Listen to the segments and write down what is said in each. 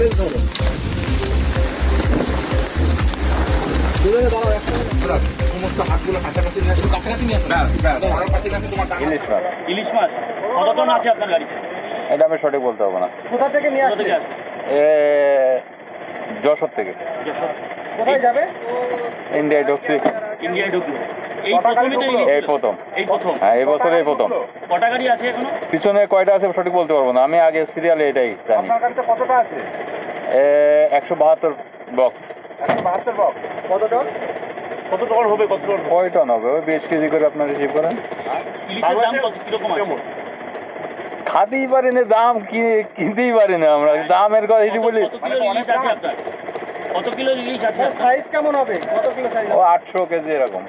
লেজ ধরো দুজনে দাঁড়াও একসঙ্গে সমস্ত হাতগুলো কাছাকাছি নিয়ে আসো কাছাকাছি নিয়ে আসো ব্যাস ব্যাস আরও কাছাকাছি তোমার ইলিশ মাছ। ইলিশ মাছ। কত টন আছে আপনার গাড়িতে? এটা আমি সঠিক বলতে পারব না। কোথা থেকে নিয়ে আসলে এ যশোর থেকে। যশোর। কোথায় যাবে? ইন্ডিয়ায় ঢুকছি। ইন্ডিয়ায় এই। প্রথম হ্যাঁ এই বছর এই প্রথম। পিছনে কয়টা আছে সঠিক বলতে পারব না। আমি আগে সিরিয়ালে এটাই জানি। আপনার গাড়িতে কতটা আছে? এ একশো বাহাত্তর বক্স কত টন হবে কত টন কয় টন হবে? ওই বিশ কেজি করে আপনার রিসিভ করেন। দাম কত খাতেই পারি না দাম কি কিনতেই পারি না আমরা দামের কথা হিসেবে বলি। কত কিলো ইলিশ আছে আপনার? কত কিলো ইলিশ আছে আপনার? সাইজ কেমন হবে? কত কিলো সাইজ ও আটশো কেজি এরকম।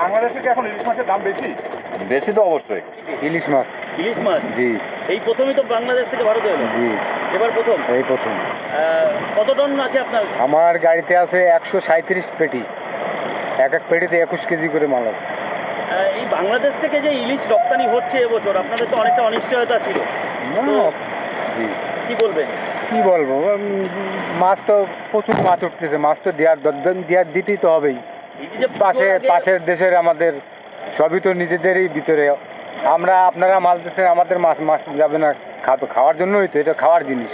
বাংলাদেশে কি এখন ইলিশ মাছের দাম বেশি? বেশি তো অবশ্যই। ইলিশ মাছ। ইলিশ মাছ? জি। এই প্রথমই তো বাংলাদেশ থেকে ভারতে এলো? জি। এবার প্রথম? এই প্রথম। কত টন আছে আপনার? আমার গাড়িতে আছে একশো সাঁত্রিশ পেটি। এক এক পেটিতে একুশ কেজি করে মাল আছে। এই বাংলাদেশ থেকে যে ইলিশ রপ্তানি হচ্ছে এবছর আপনাদের তো অনেকটা অনিশ্চয়তা ছিল। জি। কি বলবেন? কি বলব? মাছ তো প্রচুর মাছ উঠতেছে। মাছ তো দেওয়ার দেওয়ার দিতেই তো হবেই। পাশে পাশের দেশের আমাদের সবই তো নিজেদেরই ভিতরে। আমরা আপনারা মাছ দিচ্ছেন আমাদের মাছ মাছ যাবে না খাবে খাওয়ার জন্যই তো এটা খাওয়ার জিনিস।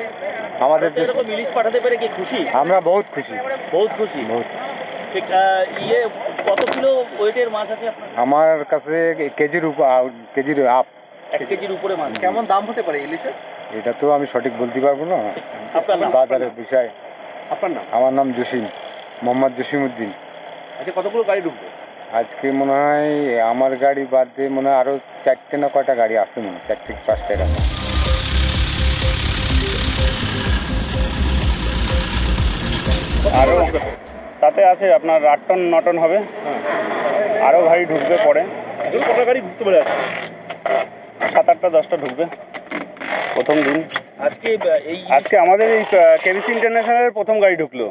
আমাদের ইলিশ পাঠাতে পেরে কি খুশি? আমরা বহুত খুশি। বহুত খুশি? বহুত। ইয়ে কত কিলো ওয়েটের মাছ আছে আমার কাছে কেজির কেজির আপ। এক কেজির উপরে মাছ। কেমন দাম হতে পারে ইলিশের? এটা তো আমি সঠিক বলতে পারব না। আপনার বাজারের বিষয়। আপনার নাম? আমার নাম জসিম মোহাম্মদ জসিম উদ্দিন আচ্ছা কতগুলো গাড়ি ঢুকবে? আজকে মনে হয় আমার গাড়ি বাদ দিয়ে মনে হয় আরও চারটে না কয়টা গাড়ি আছে মনে হয় চারটে পাঁচটা এরকম। আরও তাতে আছে আপনার আট টন ন টন হবে। আরও গাড়ি ঢুকবে পরে। কত গাড়ি ঢুকতে পারে সাত আটটা দশটা ঢুকবে। প্রথম দিন। আজকে এই আজকে আমাদের এই কেবিসি ইন্টারন্যাশনালের প্রথম গাড়ি ঢুকলো।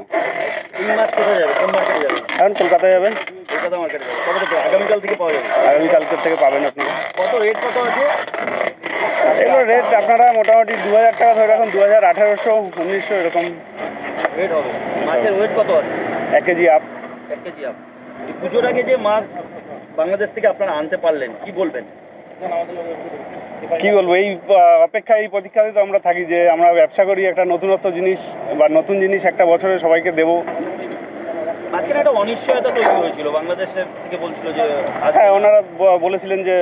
এখন কলকাতায় যাবে কলকাতা মার্কেটে যাবে। কত আগামীকাল থেকে পাওয়া যাবে? আগামীকালকের থেকে পাবেন আপনারা কত রেট কত আছে? এগুলো রেট আপনারা মোটামুটি দু হাজার টাকা ধরে রাখুন দু হাজার আঠারোশো উনিশশো এরকম। রেট হবে। মাছের ওয়েট কত আছে? এক কেজি আপ এক কেজি আপ এই পুজোর আগে যে মাছ বাংলাদেশ থেকে আপনারা আনতে পারলেন কি বলবেন? কি বলব? এই অপেক্ষা এই প্রতীক্ষাতে তো আমরা থাকি যে আমরা ব্যবসা করি একটা নতুনত্ব জিনিস বা নতুন জিনিস একটা বছরে সবাইকে দেবো। আজকের একটা অনিশ্চয়তা তৈরি হয়েছিল। বাংলাদেশের থেকে বলছিল যে হ্যাঁ ওনারা বলেছিলেন যে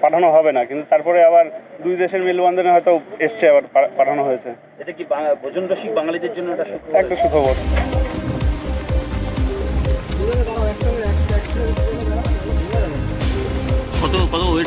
পাঠানো হবে না কিন্তু তারপরে আবার দুই দেশের মেলবন্ধনে হয়তো এসছে আবার পা- পাঠানো হয়েছে। এটা কি বাঙা- ভোজন রসিক বাঙালিদের জন্য একটা সুখবর একটা। কত কত ওয়েট